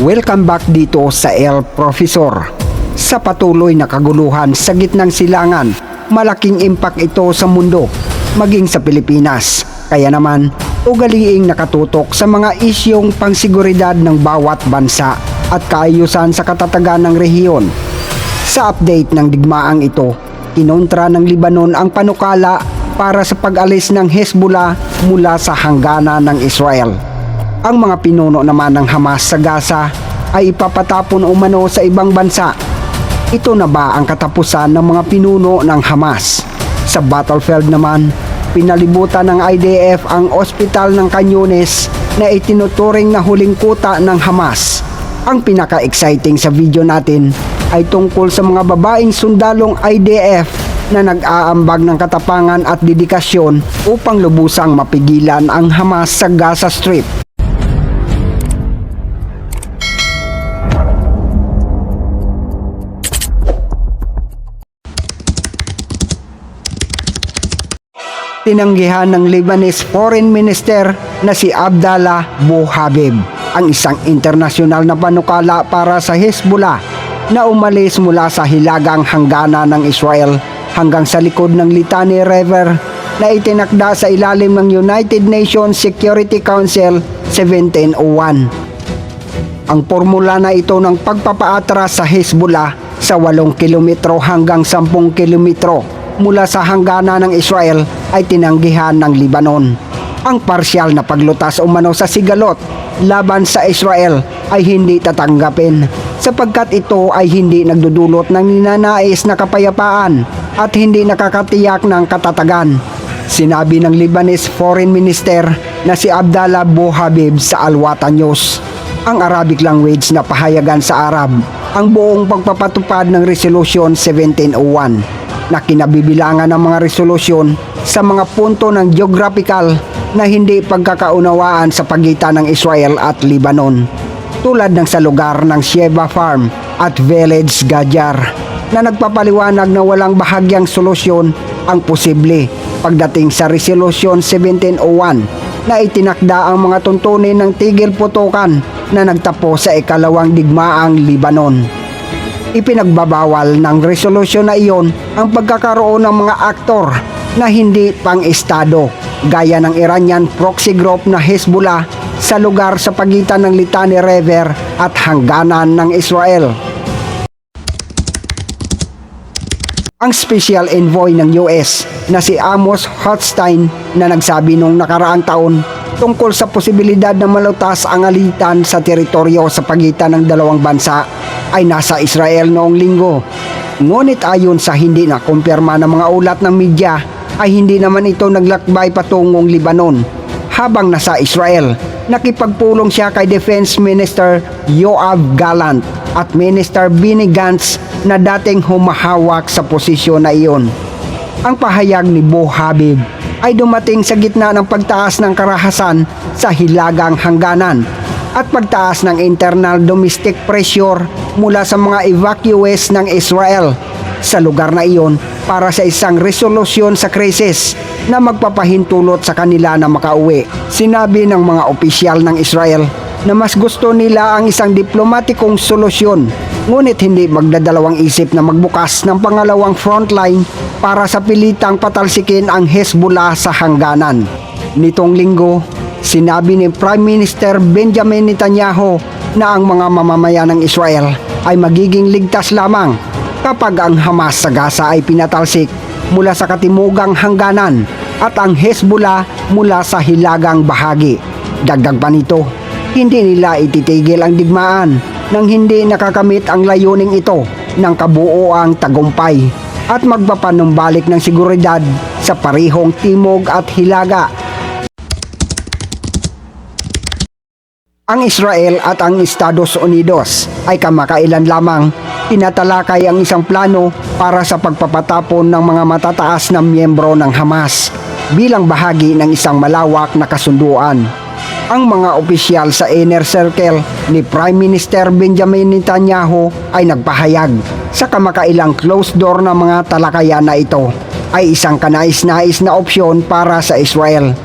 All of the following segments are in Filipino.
Welcome back dito sa El Profesor. Sa patuloy na kaguluhan sa gitnang silangan, malaking impact ito sa mundo, maging sa Pilipinas. Kaya naman, ugaliing nakatutok sa mga isyong pangsiguridad ng bawat bansa at kaayusan sa katatagan ng rehiyon. Sa update ng digmaang ito, kinontra ng Libanon ang panukala para sa pag-alis ng Hezbollah mula sa hangganan ng Israel. Ang mga pinuno naman ng Hamas sa Gaza ay ipapatapon umano sa ibang bansa. Ito na ba ang katapusan ng mga pinuno ng Hamas? Sa battlefield naman, pinalibutan ng IDF ang ospital ng Canyones na itinuturing na huling kuta ng Hamas. Ang pinaka-exciting sa video natin ay tungkol sa mga babaeng sundalong IDF na nag-aambag ng katapangan at dedikasyon upang lubusang mapigilan ang Hamas sa Gaza Strip. Tinanggihan ng Lebanese Foreign Minister na si Abdallah Abu Habib ang isang internasyonal na panukala para sa Hezbollah na umalis mula sa hilagang hanggana ng Israel hanggang sa likod ng Litani River na itinakda sa ilalim ng United Nations Security Council 1701. Ang formula na ito ng pagpapaatras sa Hezbollah sa 8 kilometro hanggang 10 kilometro mula sa hanggana ng Israel ay tinanggihan ng Libanon. Ang parsyal na paglutas umano sa sigalot laban sa Israel ay hindi tatanggapin sapagkat ito ay hindi nagdudulot ng ninanais na kapayapaan at hindi nakakatiyak ng katatagan. Sinabi ng Lebanese Foreign Minister na si Abdallah Abu Habib sa Alwata News. Ang Arabic language na pahayagan sa Arab ang buong pagpapatupad ng Resolution 1701 na kinabibilangan ng mga resolusyon sa mga punto ng geographical na hindi pagkakaunawaan sa pagitan ng Israel at Lebanon tulad ng sa lugar ng Sheba Farm at Village Gajar na nagpapaliwanag na walang bahagyang solusyon ang posible pagdating sa Resolution 1701 na itinakda ang mga tuntunin ng tigil putukan na nagtapo sa ikalawang digmaang Libanon. Ipinagbabawal ng resolusyon na iyon ang pagkakaroon ng mga aktor na hindi pang-estado gaya ng Iranian proxy group na Hezbollah sa lugar sa pagitan ng Litani River at hangganan ng Israel. Ang special envoy ng US na si Amos Hochstein na nagsabi nung nakaraang taon tungkol sa posibilidad na malutas ang alitan sa teritoryo sa pagitan ng dalawang bansa ay nasa Israel noong linggo. Ngunit ayon sa hindi na kumpirma ng mga ulat ng media ay hindi naman ito naglakbay patungong Libanon. Habang nasa Israel, nakipagpulong siya kay Defense Minister Yoav Gallant at Minister Benny Gantz na dating humahawak sa posisyon na iyon. Ang pahayag ni Bo Habib ay dumating sa gitna ng pagtaas ng karahasan sa hilagang hangganan at pagtaas ng internal domestic pressure mula sa mga evacuees ng Israel sa lugar na iyon para sa isang resolusyon sa krisis na magpapahintulot sa kanila na makauwi. Sinabi ng mga opisyal ng Israel na mas gusto nila ang isang diplomatikong solusyon ngunit hindi magdadalawang isip na magbukas ng pangalawang frontline para sa pilitang patalsikin ang Hezbollah sa hangganan. Nitong linggo, sinabi ni Prime Minister Benjamin Netanyahu na ang mga mamamayan ng Israel ay magiging ligtas lamang kapag ang Hamas sa Gaza ay pinatalsik mula sa katimugang hangganan at ang Hezbollah mula sa hilagang bahagi. Dagdag pa nito, hindi nila ititigil ang digmaan nang hindi nakakamit ang layuning ito ng kabuoang tagumpay at magpapanumbalik ng seguridad sa parihong timog at hilaga Ang Israel at ang Estados Unidos ay kamakailan lamang tinatalakay ang isang plano para sa pagpapatapon ng mga matataas na miyembro ng Hamas bilang bahagi ng isang malawak na kasunduan. Ang mga opisyal sa inner circle ni Prime Minister Benjamin Netanyahu ay nagpahayag sa kamakailang closed door na mga talakayan na ito ay isang kanais-nais na opsyon para sa Israel.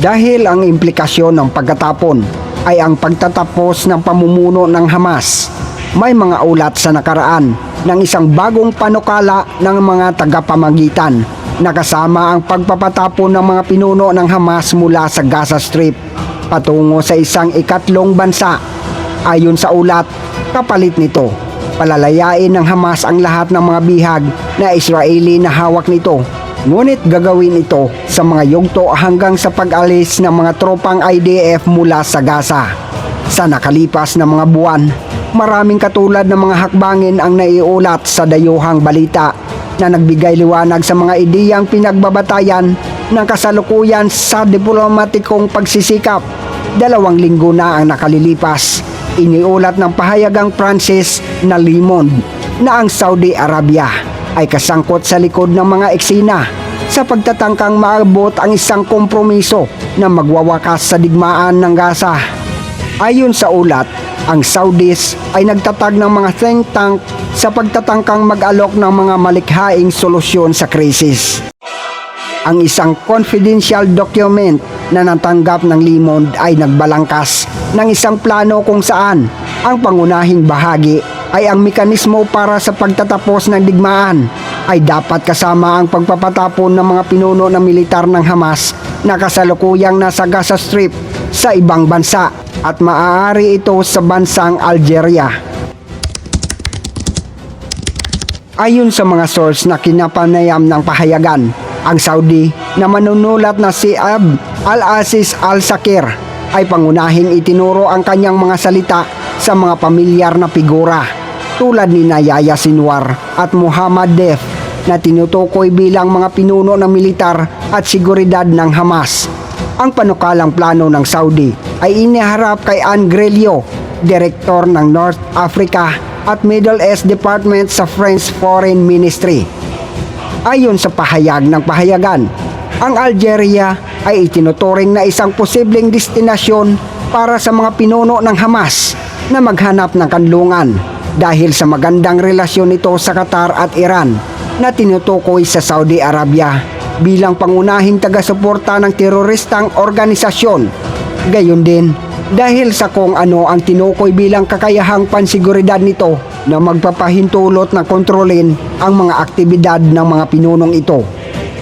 Dahil ang implikasyon ng pagkatapon ay ang pagtatapos ng pamumuno ng Hamas. May mga ulat sa nakaraan ng isang bagong panukala ng mga tagapamagitan na kasama ang pagpapatapon ng mga pinuno ng Hamas mula sa Gaza Strip patungo sa isang ikatlong bansa. Ayon sa ulat, kapalit nito, palalayain ng Hamas ang lahat ng mga bihag na Israeli na hawak nito. Ngunit gagawin ito sa mga yugto hanggang sa pag-alis ng mga tropang IDF mula sa Gaza. Sa nakalipas na mga buwan, maraming katulad ng mga hakbangin ang naiulat sa dayuhang balita na nagbigay liwanag sa mga ideyang pinagbabatayan ng kasalukuyan sa diplomatikong pagsisikap. Dalawang linggo na ang nakalilipas. Iniulat ng pahayagang Francis na Limon na ang Saudi Arabia ay kasangkot sa likod ng mga eksena sa pagtatangkang maabot ang isang kompromiso na magwawakas sa digmaan ng Gaza. Ayon sa ulat, ang Saudis ay nagtatag ng mga think tank sa pagtatangkang mag-alok ng mga malikhaing solusyon sa krisis. Ang isang confidential document na natanggap ng Limond ay nagbalangkas ng isang plano kung saan ang pangunahing bahagi ay ang mekanismo para sa pagtatapos ng digmaan ay dapat kasama ang pagpapatapon ng mga pinuno ng militar ng Hamas na kasalukuyang nasa Gaza Strip sa ibang bansa at maaari ito sa bansang Algeria. Ayon sa mga source na kinapanayam ng pahayagan, ang Saudi na manunulat na si Ab al-Aziz al-Sakir ay pangunahing itinuro ang kanyang mga salita sa mga pamilyar na figura tulad ni Nayaya Sinwar at Muhammad Def na tinutukoy bilang mga pinuno ng militar at seguridad ng Hamas. Ang panukalang plano ng Saudi ay iniharap kay Ann Grelio, Direktor ng North Africa at Middle East Department sa French Foreign Ministry. Ayon sa pahayag ng pahayagan, ang Algeria ay itinuturing na isang posibleng destinasyon para sa mga pinuno ng Hamas na maghanap ng kanlungan dahil sa magandang relasyon nito sa Qatar at Iran na tinutukoy sa Saudi Arabia bilang pangunahing taga-suporta ng teroristang organisasyon. Gayon din, dahil sa kung ano ang tinukoy bilang kakayahang pansiguridad nito na magpapahintulot na kontrolin ang mga aktibidad ng mga pinunong ito.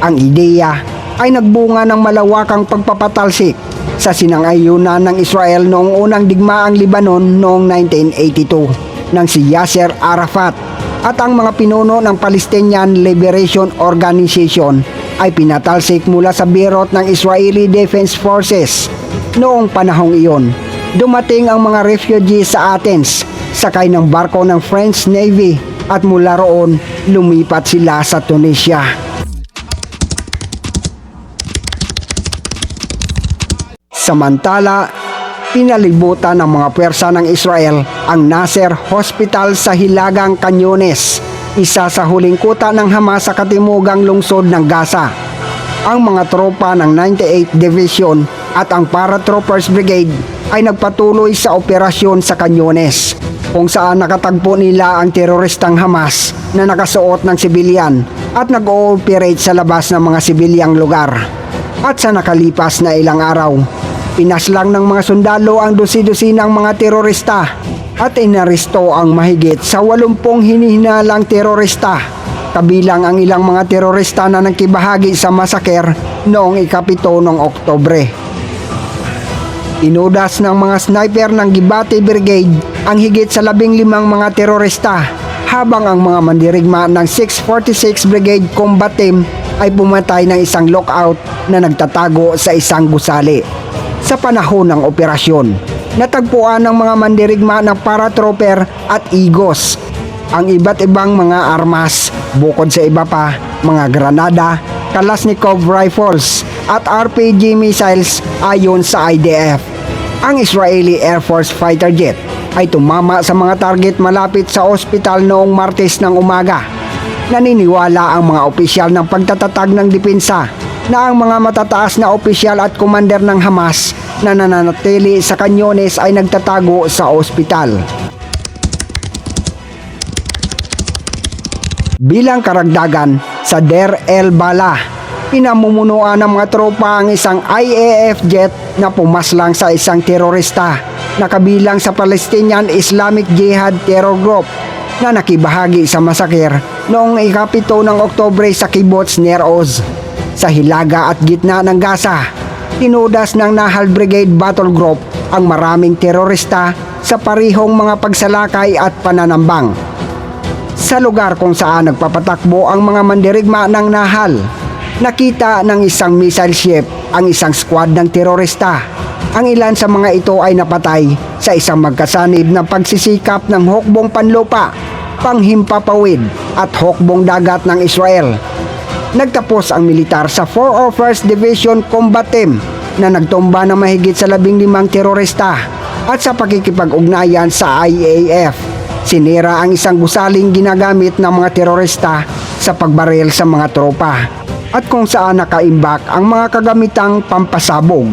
Ang ideya ay nagbunga ng malawakang pagpapatalsik sa sinangayunan ng Israel noong unang digmaang Libanon noong 1982 ng si Yasser Arafat at ang mga pinuno ng Palestinian Liberation Organization ay pinatalsik mula sa birot ng Israeli Defense Forces. Noong panahong iyon, dumating ang mga refugees sa Athens sakay ng barko ng French Navy at mula roon lumipat sila sa Tunisia. Samantala, pinalibutan ng mga pwersa ng Israel ang Nasser Hospital sa Hilagang Canyones, isa sa huling kuta ng Hamas sa katimugang lungsod ng Gaza. Ang mga tropa ng 98 Division at ang Paratroopers Brigade ay nagpatuloy sa operasyon sa Canyones, kung saan nakatagpo nila ang teroristang Hamas na nakasuot ng sibilyan at nag-ooperate sa labas ng mga sibilyang lugar. At sa nakalipas na ilang araw, pinaslang ng mga sundalo ang dusi-dusinang mga terorista at inaresto ang mahigit sa 80 hinihinalang terorista kabilang ang ilang mga terorista na nagkibahagi sa masaker noong ikapito ng Oktobre. Inudas ng mga sniper ng Gibati Brigade ang higit sa labing limang mga terorista habang ang mga mandirigma ng 646 Brigade Combat Team ay pumatay ng isang lookout na nagtatago sa isang gusali. Sa panahon ng operasyon, natagpuan ng mga mandirigma ng paratrooper at igos ang iba't ibang mga armas bukod sa iba pa mga granada, Kalashnikov rifles at RPG missiles ayon sa IDF. Ang Israeli Air Force fighter jet ay tumama sa mga target malapit sa ospital noong Martes ng umaga. Naniniwala ang mga opisyal ng pagtatatag ng depensa na ang mga matataas na opisyal at commander ng Hamas na nananatili sa kanyones ay nagtatago sa ospital. Bilang karagdagan sa Der El Bala, pinamumunuan ng mga tropa ang isang IAF jet na pumaslang sa isang terorista na kabilang sa Palestinian Islamic Jihad Terror Group na nakibahagi sa masakir noong ikapito ng Oktobre sa kibbutz Ner Oz sa hilaga at gitna ng Gaza. Tinudas ng Nahal Brigade Battle Group ang maraming terorista sa parihong mga pagsalakay at pananambang. Sa lugar kung saan nagpapatakbo ang mga mandirigma ng Nahal, nakita ng isang missile ship ang isang squad ng terorista. Ang ilan sa mga ito ay napatay sa isang magkasanib na pagsisikap ng hukbong panlupa, panghimpapawid at hukbong dagat ng Israel. Nagtapos ang militar sa 401st Division Combat Team na nagtumba ng mahigit sa labing limang terorista at sa pakikipag-ugnayan sa IAF. Sinira ang isang gusaling ginagamit ng mga terorista sa pagbaril sa mga tropa at kung saan nakaimbak ang mga kagamitang pampasabog.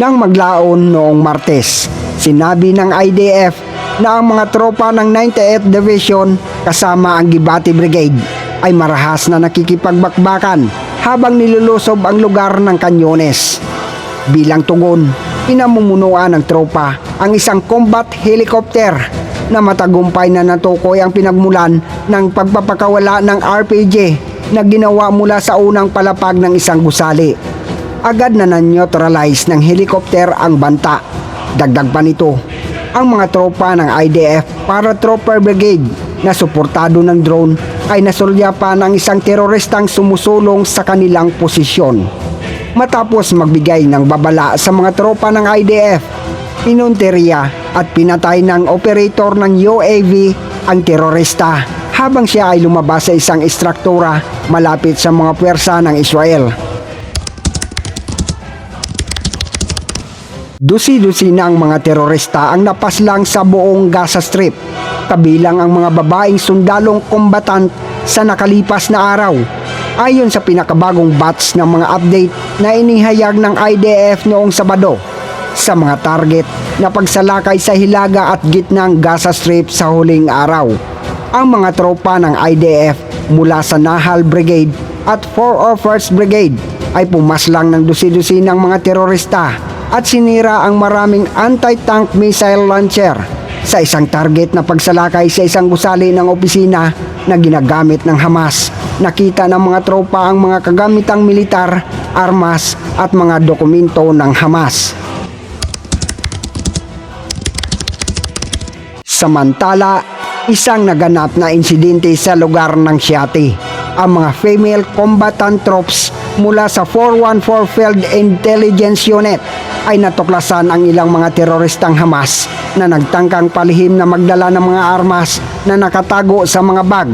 Nang maglaon noong Martes, sinabi ng IDF na ang mga tropa ng 98th Division kasama ang Gibati Brigade ay marahas na nakikipagbakbakan habang nilulusob ang lugar ng Canyones. Bilang tugon, pinamumunuan ng tropa ang isang combat helicopter na matagumpay na natukoy ang pinagmulan ng pagpapakawala ng RPG na ginawa mula sa unang palapag ng isang gusali. Agad na na-neutralize ng helicopter ang banta. Dagdag pa nito, ang mga tropa ng IDF para Trooper Brigade na suportado ng drone ay nasulya ng isang teroristang sumusulong sa kanilang posisyon. Matapos magbigay ng babala sa mga tropa ng IDF, pinunteriya at pinatay ng operator ng UAV ang terorista habang siya ay lumabas sa isang istruktura malapit sa mga puwersa ng Israel. Dusi-dusi na ang mga terorista ang napaslang sa buong Gaza Strip, kabilang ang mga babaeng sundalong kombatant sa nakalipas na araw. Ayon sa pinakabagong batch ng mga update na inihayag ng IDF noong Sabado sa mga target na pagsalakay sa hilaga at gitnang Gaza Strip sa huling araw. Ang mga tropa ng IDF mula sa Nahal Brigade at 401st Brigade ay pumaslang ng dusi-dusi ng mga terorista at sinira ang maraming anti-tank missile launcher sa isang target na pagsalakay sa isang gusali ng opisina na ginagamit ng Hamas. Nakita ng mga tropa ang mga kagamitang militar, armas at mga dokumento ng Hamas. Samantala, isang naganap na insidente sa lugar ng Siati. Ang mga female combatant troops mula sa 414 Field Intelligence Unit ay natuklasan ang ilang mga teroristang Hamas na nagtangkang palihim na magdala ng mga armas na nakatago sa mga bag.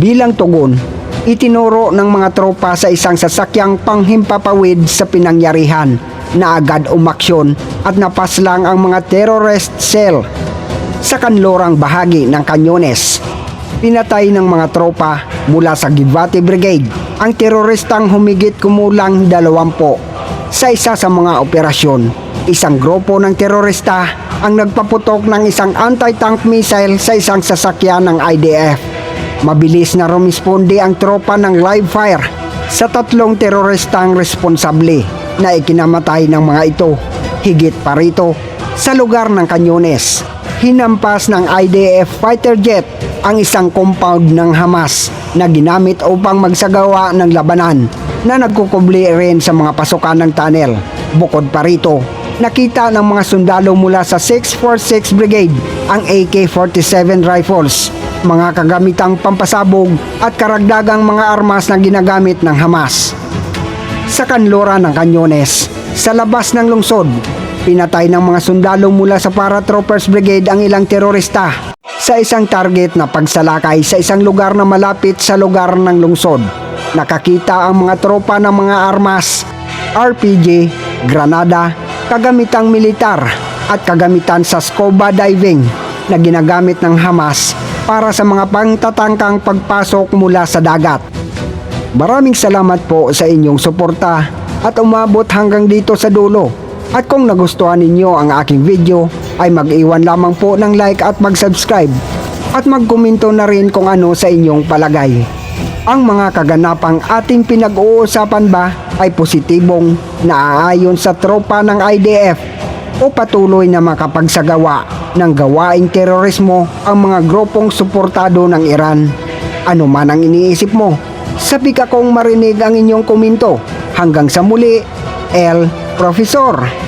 Bilang tugon, itinuro ng mga tropa sa isang sasakyang panghimpapawid sa pinangyarihan na agad umaksyon at napaslang ang mga terrorist cell sa kanlurang bahagi ng Canyones. Pinatay ng mga tropa mula sa Givati Brigade ang teroristang humigit kumulang dalawampo. Sa isa sa mga operasyon, isang grupo ng terorista ang nagpaputok ng isang anti-tank missile sa isang sasakyan ng IDF. Mabilis na rumisponde ang tropa ng live fire sa tatlong teroristang responsable na ikinamatay ng mga ito. Higit pa rito, sa lugar ng Canyones, hinampas ng IDF fighter jet ang isang compound ng Hamas na ginamit upang magsagawa ng labanan na nagkukubli rin sa mga pasukan ng tunnel. Bukod pa rito, nakita ng mga sundalo mula sa 646 Brigade ang AK-47 rifles, mga kagamitang pampasabog at karagdagang mga armas na ginagamit ng Hamas. Sa kanlura ng Canyones, sa labas ng lungsod, pinatay ng mga sundalo mula sa Paratroopers Brigade ang ilang terorista sa isang target na pagsalakay sa isang lugar na malapit sa lugar ng lungsod. Nakakita ang mga tropa ng mga armas, RPG, granada, kagamitang militar at kagamitan sa scuba diving na ginagamit ng Hamas para sa mga pangtatangkang pagpasok mula sa dagat. Maraming salamat po sa inyong suporta at umabot hanggang dito sa dulo. At kung nagustuhan ninyo ang aking video, ay mag-iwan lamang po ng like at mag-subscribe. At magkomento na rin kung ano sa inyong palagay. Ang mga kaganapang ating pinag-uusapan ba ay positibong naaayon sa tropa ng IDF o patuloy na makapagsagawa ng gawaing terorismo ang mga grupong suportado ng Iran? Ano man ang iniisip mo? Sabi ka kong marinig ang inyong komento. Hanggang sa muli, El Profesor.